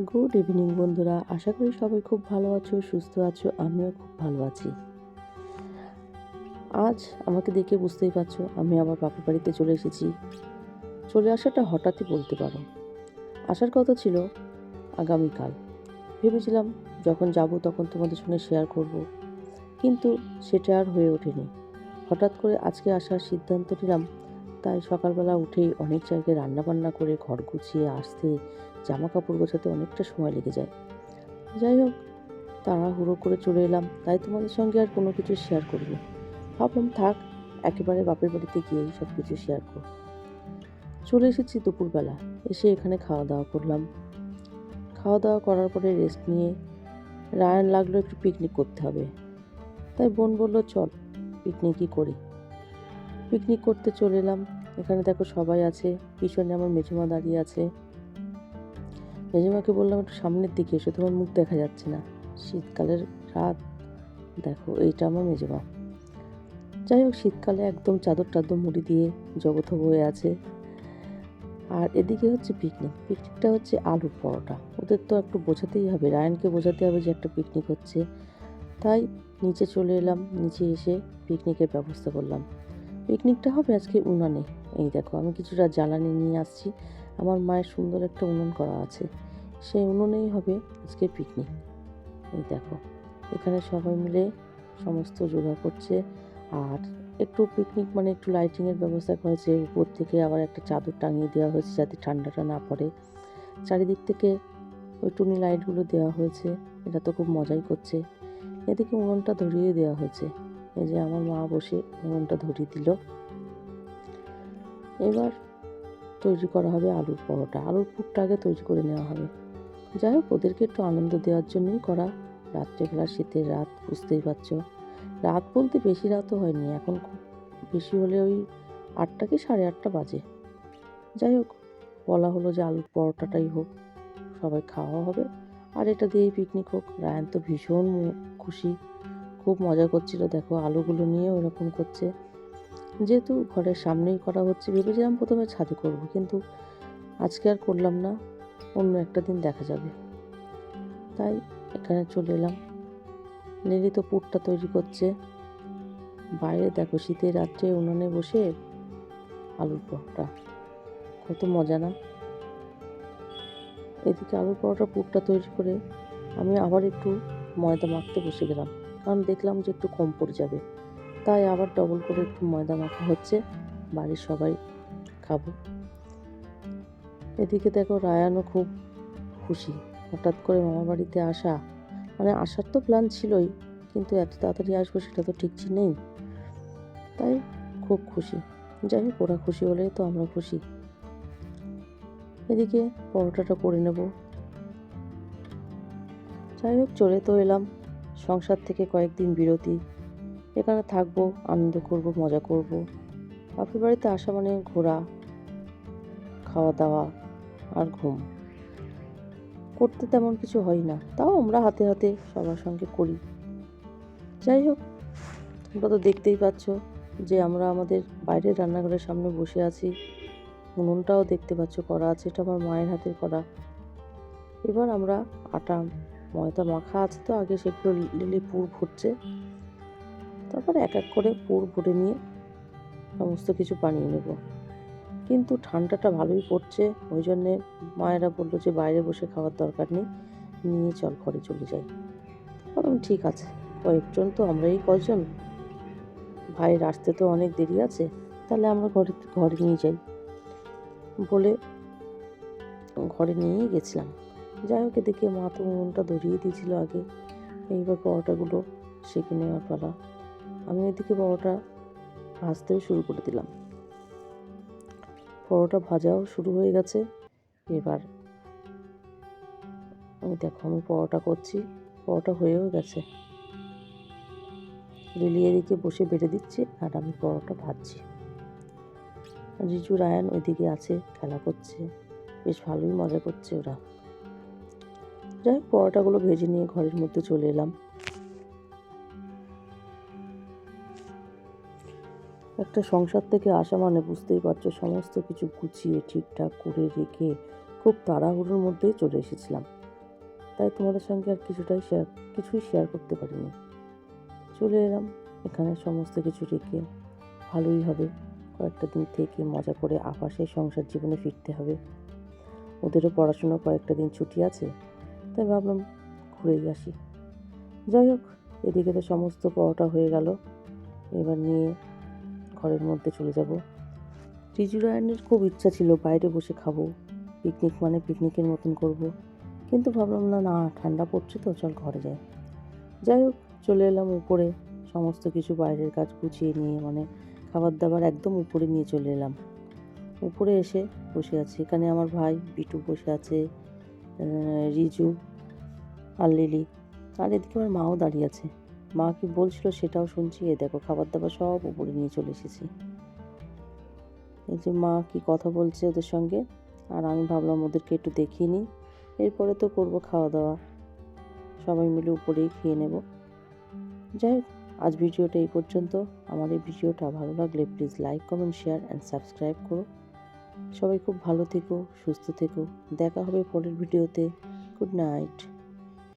Good evening বন্ধুরা। আশা করি সবাই খুব ভালো আছো, সুস্থ আছো, আমিও খুব ভালো আছি। আজ আমাকে দেখে বুঝতেই পারছ, আমি আবার বাপের বাড়িতে চলে এসেছি। চলে আসাটা হঠাৎই বলতে পারো। আসার কথা ছিল আগামীকাল। ভেবেছিলাম যখন যাব তখন তোমাদের সঙ্গে শেয়ার করব। কিন্তু সেটা আর হয়ে ওঠেনি। হঠাৎ করে আজকে আসার সিদ্ধান্ত নিলাম তাই সকালবেলা উঠেই অনেক জায়গায় রান্নাবান্না করে ঘর গুছিয়ে আসতে জামা কাপড় গোছাতে অনেকটা সময় লেগে যায়। যাই হোক, তাড়াহুড়ো করে চলে এলাম। তাই তোমাদের সঙ্গে আর কোনো কিছু শেয়ার করিনি ভাবলাম থাক, একেবারে বাপের বাড়িতে গিয়েই সব কিছু শেয়ার করব। চলে এসেছি দুপুরবেলা। এসে এখানে খাওয়া দাওয়া করলাম। খাওয়া দাওয়া করার পরে রেস্ট নিয়ে রায়ান লাগল একটু পিকনিক করতে হবে। তাই বোন বলল, চল পিকনিকই করি। পিকনিক করতে চলে এলাম। এখানে দেখো সবাই আছে, পিছনে আমার মেজমা দাঁড়িয়ে আছে। মেজমাকে বললাম, একটু সামনের দিকে এসো, তোমার মুখ দেখা যাচ্ছে না। শীতকালের রাত। দেখো, এইটা আমার মেজমা যাই হোক, শীতকালে একদম চাদর টাদর মুড়ি দিয়ে জগৎ হয়ে আছে। আর এদিকে হচ্ছে পিকনিক পিকনিকটা হচ্ছে আলুর পরোটা। ওদের তো একটু বোঝাতেই হবে, রায়নকে বোঝাতে হবে যে একটা পিকনিক হচ্ছে। তাই নিচে চলে এলাম, নিচে এসে পিকনিকের ব্যবস্থা করলাম। পিকনিকটা হবে আজকে উনানে। এই দেখো, আমি কিছুটা জ্বালানি নিয়ে আসছি। আমার মায়ের সুন্দর একটা উনুন করা আছে। সেই উনুনেই হবে আজকে পিকনিক। এই দেখো, এখানে সবাই মিলে সমস্ত জোগাড় করছে। আর একটু পিকনিক মানে একটু লাইটিংয়ের ব্যবস্থা করেছে উপর থেকে আবার একটা চাদর টাঙিয়ে দেওয়া হয়েছে যাতে ঠান্ডাটা না পড়ে। চারিদিক থেকে ওই টুনি লাইটগুলো দেওয়া হয়েছে। এটা তো খুব মজাই করছে। এদিকে উনুনটা ধরিয়ে দেওয়া হয়েছে। এই যে আমার মা বসে উনুনটা ধরিয়ে দিল। এবার তৈরি করা হবে আলুর পরোটা। আলুর পুরটা আগে তৈরি করে নেওয়া হবে। যাই হোক, ওদেরকে একটু আনন্দ দেওয়ার জন্যই করা। রাত্রেবেলা শীতের রাত, বুঝতেই পারছ। রাত বলতে বেশি রাতও হয়নি, এখন খুব বেশি হলে ওই আটটা কি সাড়ে আটটা বাজে। যাই হোক, বলা হলো যে আলুর পরোটাটাই হোক, সবাই খাওয়া হবে। আর এটা দিয়েই পিকনিক হোক। রায়ান তো ভীষণ খুশি। খুব মজা করছিল। দেখো, আলুগুলো নিয়ে ওরকম করছে। যেহেতু ঘরের সামনেই করা হচ্ছে, ভেবেছিলাম প্রথমে ছাদে করব, কিন্তু আজকে আর করলাম না। অন্য একটা দিন দেখা যাবে। তাই এখানে চলে এলাম। লিলি তো পুরটা তৈরি করছে। বাইরে দেখো, শীতের রাত্রে উনুনে বসে আলুর পরোটা। কত মজা না? এদিকে আলুর পরোটা পুরটা তৈরি করে আমি আবার একটু ময়দা মাখতে বসে গেলাম। কারণ দেখলাম যে একটু কম পড়ে যাবে। তাই আবার ডবল করে একটু ময়দা মাখা হচ্ছে। বাড়ির সবাই খাব। এদিকে দেখো রায়ানও খুব খুশি। হঠাৎ করে মামার বাড়িতে আসা। মানে আসার তো প্ল্যান ছিলই, কিন্তু এত তাড়াতাড়ি আসব সেটা তো ঠিক নেই। তাই খুব খুশি। যাই হোক, ওরা খুশি হলে তো আমরা খুশি। এদিকে পরোটাটা করে নেব। যাই হোক, চলে তো এলাম। সংসার থেকে কয়েকদিন বিরতি। এখানে থাকব, আনন্দ করব, মজা করব। বাপের বাড়িতে আসা মানে ঘোরা খাওয়া দাওয়া আর ঘুম। করতে তেমন কিছু হয় না, তাও আমরা হাতে হাতে সবার সঙ্গে করি। যাই হোক, তোমরা তো দেখতেই পাচ্ছ যে আমরা আমাদের বাইরের রান্নাঘরের সামনে বসে আছি। উনুনটাও দেখতে পাচ্ছ করা আছে, এটা আমার মায়ের হাতের করা। এবার আমরা আটা ময়দা মাখা আছে তো, আগে সেগুলো লিলি পুর ভরছে। তারপরে এক এক করে পুর ভরে নিয়ে সমস্ত কিছু বানিয়ে নেব। কিন্তু ঠান্ডাটা ভালোই পড়ছে, ওই জন্যে মায়েরা বলল যে বাইরে বসে খাওয়ার দরকার নেই, নিয়ে চল ঘরে চলে যাই। বললাম, ঠিক আছে, কয়েকজন তো আমরাই কয়জন? ভাইয়ের আসতে তো অনেক দেরি আছে, তাহলে আমরা ঘরে ঘরে নিয়ে যাই। বলে ঘরে নিয়েই গেছিলাম। যাই হোক, এদিকে মা তো উনুনটা ধরিয়ে দিয়েছিল আগে। এইবার পরোটাগুলো সেঁকে নেওয়ার পালা। আমি ওইদিকে পরোটা ভাজতেও শুরু করে দিলাম। পরোটা ভাজাও শুরু হয়ে গেছে। এবার আমি দেখো, আমি পরোটা করছি। পরোটা হয়েও গেছে। লিলি এদিকে বসে বেড়ে দিচ্ছে আর আমি পরোটা ভাজছি। রিজু রায়ান ওইদিকে আছে, খেলা করছে। বেশ ভালোই মজা করছে ওরা। যাই পরোটাগুলো ভেজে নিয়ে ঘরের মধ্যে চলে এলাম। একটা সংসার থেকে আসা মানে বুঝতেই পারছ, সমস্ত কিছু গুছিয়ে ঠিকঠাক করে রেখে খুব তাড়াহুড়োর মধ্যেই চলে এসেছিলাম। তাই তোমাদের সঙ্গে আর কিছুটাই শেয়ার কিছুই শেয়ার করতে পারিনি। চলে এলাম, এখানে সমস্ত কিছু রেখে ভালোই হবে। কয়েকটা দিন থেকে মজা করে আবার সেই সংসার জীবনে ফিরতে হবে। ওদেরও পড়াশোনা কয়েকটা দিন ছুটি আছে। তাই ভাবলাম ঘুরেই আসি। যাই হোক, এদিকে তো সমস্ত পরোটা হয়ে গেল। এবার নিয়ে ঘরের মধ্যে চলে যাব। রিজুরায়নের খুব ইচ্ছা ছিল বাইরে বসে খাব, পিকনিক মানে পিকনিকের মতন করব। কিন্তু ভাবলাম, না না, ঠান্ডা পড়ছে তো, চল ঘরে যাই। যাই হোক, চলে এলাম উপরে। সমস্ত কিছু বাইরের কাজ গুছিয়ে নিয়ে মানে খাবার দাবার একদম উপরে নিয়ে চলে এলাম। উপরে এসে বসে আছি। এখানে আমার ভাই, বিটু বসে আছে। রিজু আর লিলি। আর এদিকে আমার মাও দাঁড়িয়ে আছে। মা কি বলছিল সেটাও শুনছি। এ দেখো, খাবার দাবার সব উপরে নিয়ে চলে এসেছি। এই যে মা কি কথা বলছে ওদের সঙ্গে, আর আমি ভাবলাম ওদেরকে একটু দেখিয়ে নিই। এরপরে তো করব খাওয়া দাওয়া। সবাই মিলে উপরেই খেয়ে নেব। যাই হোক, আজ ভিডিওটা এই পর্যন্ত। আমার এই ভিডিওটা ভালো লাগলে please like comment share and subscribe করো। সবাই খুব ভালো থেকো সুস্থ থেকো। দেখা হবে পরের ভিডিওতে। Good night